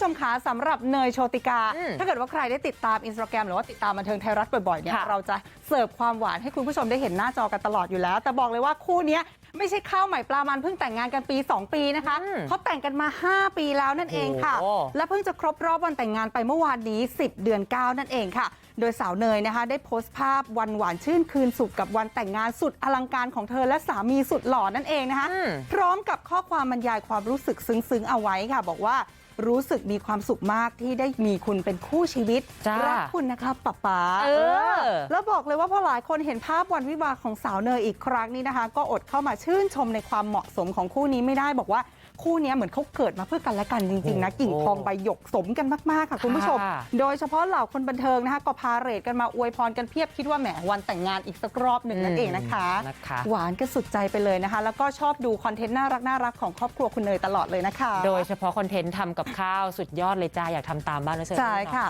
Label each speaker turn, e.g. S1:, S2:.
S1: ผู้ชมคะสำหรับเนยโชติกา
S2: อืม
S1: ถ้าเกิดว่าใครได้ติดตามอินสตาแกรมหรือว่าติดตามบันเทิงไทยรัฐบ่อยๆเนี่ย
S2: ค่ะ
S1: เราจะเสิร์ฟความหวานให้คุณผู้ชมได้เห็นหน้าจอกันตลอดอยู่แล้ว แต่บอกเลยว่าคู่เนี้ย ไม่ใช่ข้าวใหม่ปลามันเพิ่งแต่งงานกันปี 2 ปีนะคะ
S2: อืม
S1: เขาแต่งกันมา 5 ปีแล้วนั่นเองค่ะ
S2: โอ้
S1: และเพิ่งจะครบรอบวันแต่งงานไปเมื่อวานนี้ 10 เดือน 9 นั่นเองค่ะ โดยสาวเนยนะคะ ได้โพสต์ภาพวันหวานชื่นคืนสุขกับวันแต่งงานสุดอลังการของเธอและสามีสุดหล่อนั่นเองนะคะ
S2: อืม
S1: พร้อมกับข้อความบรรยายความรู้สึกซึ้งๆเอาไว้ค่ะ บอกว่ารู้สึกมีความสุขมากที่ได้มีคุณเป็นคู่ชีวิต
S2: จ้า
S1: รัคุณนะคะป๊าป๊า
S2: เออ
S1: แล้วบอกเลยว่าพอหลายคนเห็นภาพวันวิวาห์ของสาวเนยอีกครั้งนี้นะคะ ก็อดเข้ามาชื่นชมในความเหมาะสมของคู่นี้ไม่ได้บอกว่าคู่เนี้ยเหมือนเขาเกิดมาเพื่อกันและกันจริงๆนะ
S2: โอ้
S1: กิ่งทองใบหยกสมกันมากๆค่ะคุณผู้ชม
S2: ค่ะ
S1: โดยเฉพาะเหล่าคนบันเทิงนะคะก็พาเรทกันมาอวยพรกันเพียบคิดว่าแหมวันแต่งงานอีกสักรอบหนึ่งนั่นเองนะคะ
S2: นะคะ
S1: หวานกันสุดใจไปเลยนะคะ แล้วก็ชอบดูคอนเทนต์น่ารักน่ารักๆของครอบครัวคุณเนยตลอดเลยนะคะ
S2: โดยเฉพาะคอนเทนต์ทำกับข้าวสุดยอดเลยจ้าอยากทำตามบ้างเลยเชิญ
S1: ใช่ค่ะ